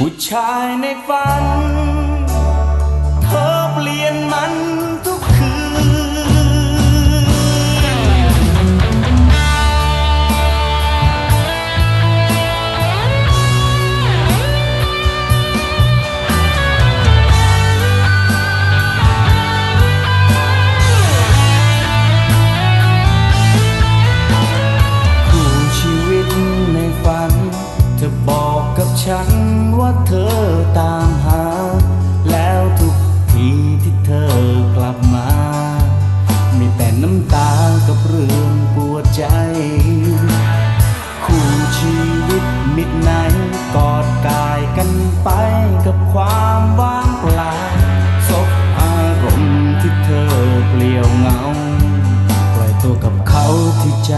ผู้ชายในฝัน กับเรื่องปวดใจ คู่ชีวิตมิดไหนกอดกายกันไปกับความว่างเปล่าศบอารมณ์ที่เธอเปลี่ยวเหงาปล่อยตัวกับเขาที่ใจ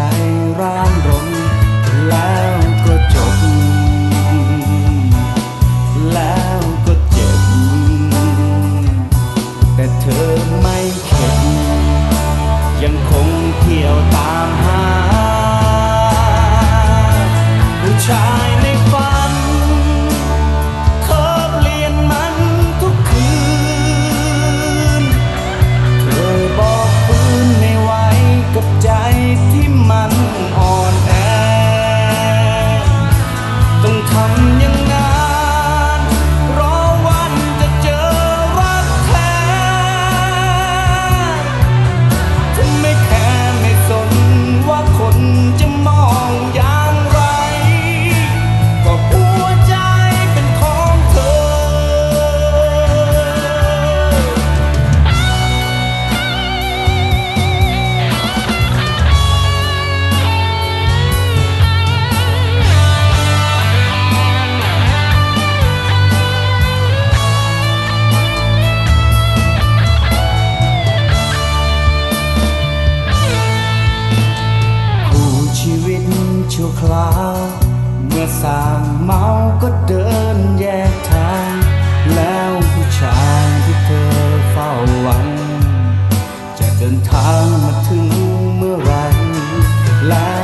คราว เมื่อสางเมาก็เดินแยกทาง แล้วผู้ชายที่เธอเฝ้าหวัง จะเดินทางมาถึงเมื่อไรแล้ว